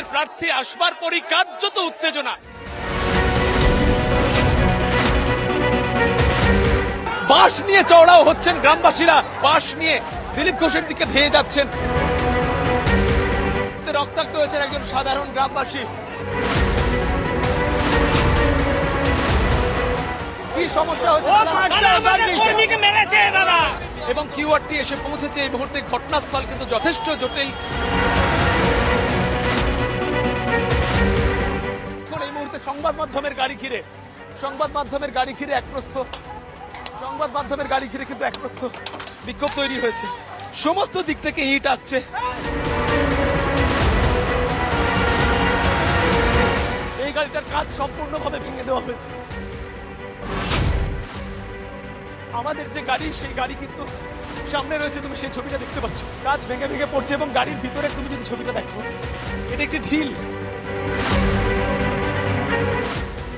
দলের প্রার্থী আসবার পরই কার্যত উত্তেজনা। বাঁশ নিয়ে চওড়াও হচ্ছেন গ্রামবাসীরা। বাঁশ নিয়ে দিলীপ ঘোষের দিকে ধেয়ে যাচ্ছেন। রক্তাক্ত হয়েছেন একজন সাধারণ গ্রামবাসী। কি সমস্যা হয়েছে? মেরেছে দাদা। এবং কিউআরটি এসে পৌঁছেছে এই মুহূর্তে ঘটনাস্থল কিন্তু যথেষ্ট জটিল। মুহূর্তে সংবাদ মাধ্যমের গাড়ি ঘিরে। সংবাদ মাধ্যমের গাড়ি ঘিরে এক প্রস্থ। সংবাদ মাধ্যমের গাড়ি ঘিরে কিন্তু এক প্রস্থ বিক্ষোভ তৈরি হয়েছে। সমস্ত দিক থেকে ইট আসছে। এই গাড়িটার কাজ সম্পূর্ণভাবে ভেঙে দেওয়া হয়েছে। আমাদের যে গাড়ি, সেই গাড়ি কিন্তু সামনে রয়েছে, তুমি সেই ছবিটা দেখতে পাচ্ছ। কাজ ভেঙে ভেঙে পড়ছে এবং গাড়ির ভিতরে তুমি যদি ছবিটা দেখো, এটা একটি ঢিল।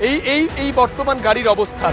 এই এই এই বর্তমান গাড়ির অবস্থান।